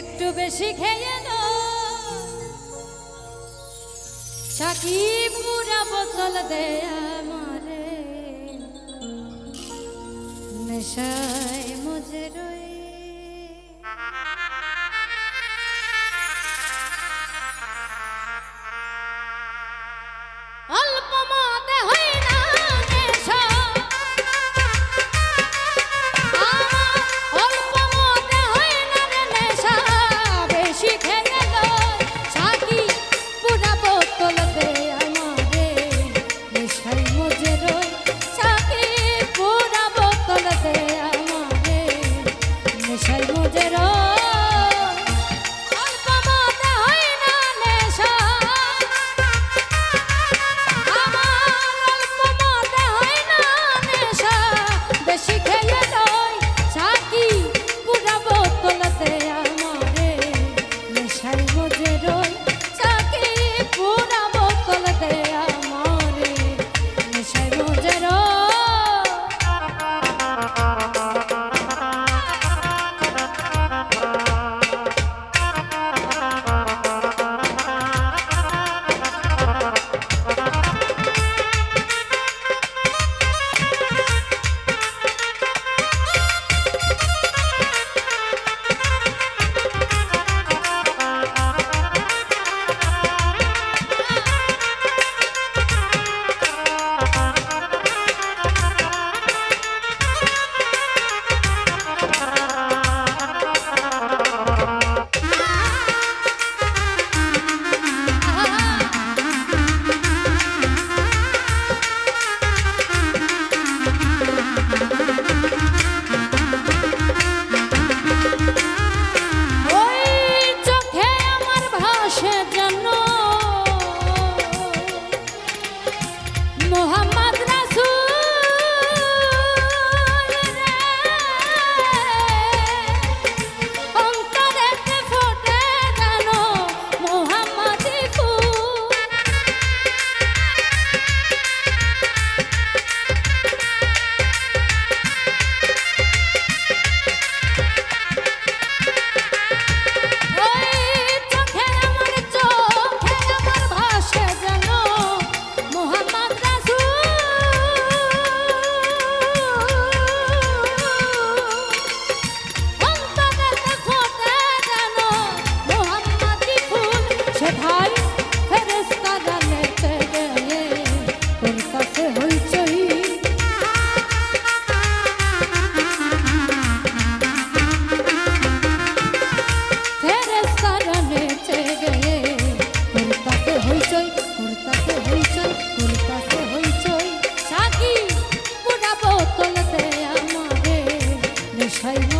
একটু বেশি খেয়ে নাকি পুরা বোতল দেয়া মারে নেশায় মজে রয়ে I